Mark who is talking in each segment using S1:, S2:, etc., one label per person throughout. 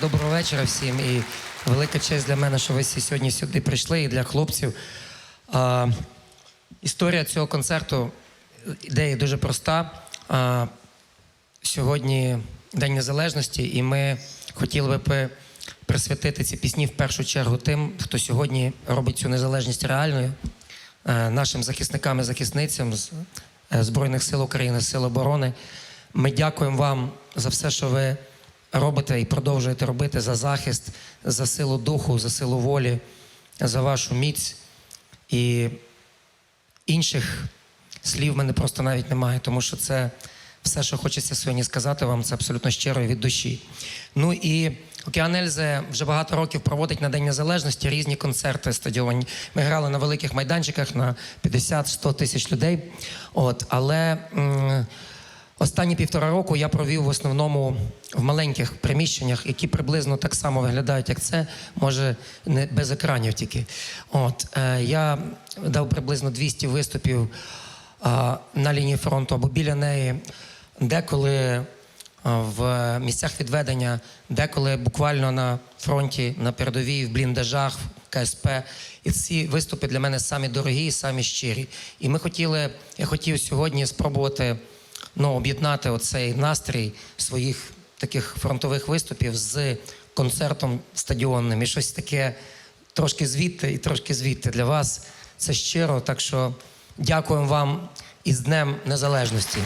S1: доброго вечора всім. І велика честь для мене, що ви всі сьогодні сюди прийшли, і для хлопців. А, історія цього концерту, ідея дуже проста. А, сьогодні День Незалежності, і ми хотіли би присвятити ці пісні в першу чергу тим, хто сьогодні робить цю незалежність реальною, е, нашим захисникам і захисницям з е, Збройних сил України, Сил оборони. Ми дякуємо вам за все, що ви робите і продовжуєте робити за захист, за силу духу, за силу волі, за вашу міць. І інших слів в мене просто навіть немає, тому що це все, що хочеться сьогодні сказати вам, це абсолютно щиро і від душі. Ну і Океан Ельзе вже багато років проводить на День Незалежності різні концерти стадіонні. Ми грали на великих майданчиках на 50-100 тисяч людей. От, але м- Останні півтора року я провів в основному в маленьких приміщеннях, які приблизно так само виглядають, як це, може не без екранів тільки. От е, я дав приблизно 200 виступів е, на лінії фронту або біля неї, деколи е, в місцях відведення, деколи буквально на фронті, на передовій, в бліндажах, в КСП. І ці виступи для мене самі дорогі, і самі щирі. І ми хотіли, я хотів сьогодні спробувати ну, об'єднати оцей настрій своїх таких фронтових виступів з концертом стадіонним. І щось таке трошки звідти і трошки звідти для вас. Це щиро. Так що дякуємо вам із Днем Незалежності.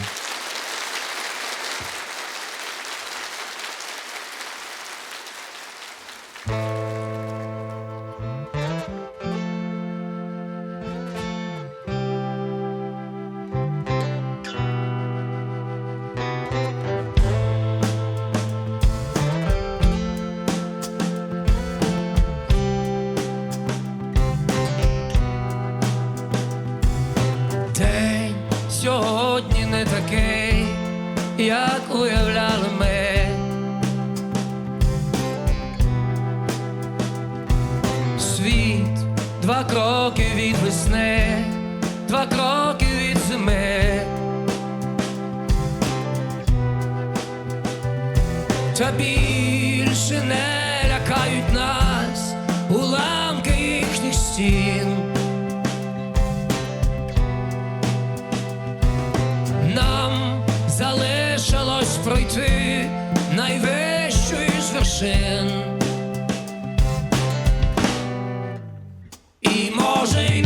S1: Як уявляли ми. Світ два кроки від весни, два кроки від зими. Та більше не пройти найвищу із вершин. І може й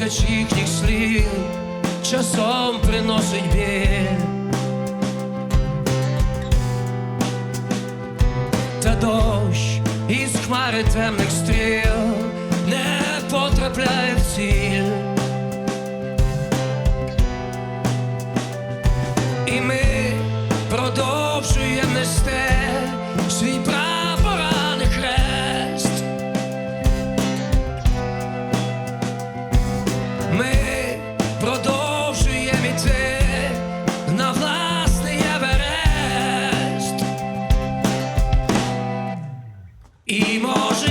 S1: тисяч їхніх слів часом приносить біль. Та дощ із хмари темних стріл не потрапляє в ціль. І ми продовжуємо нести свій І може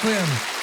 S2: Jacqueline.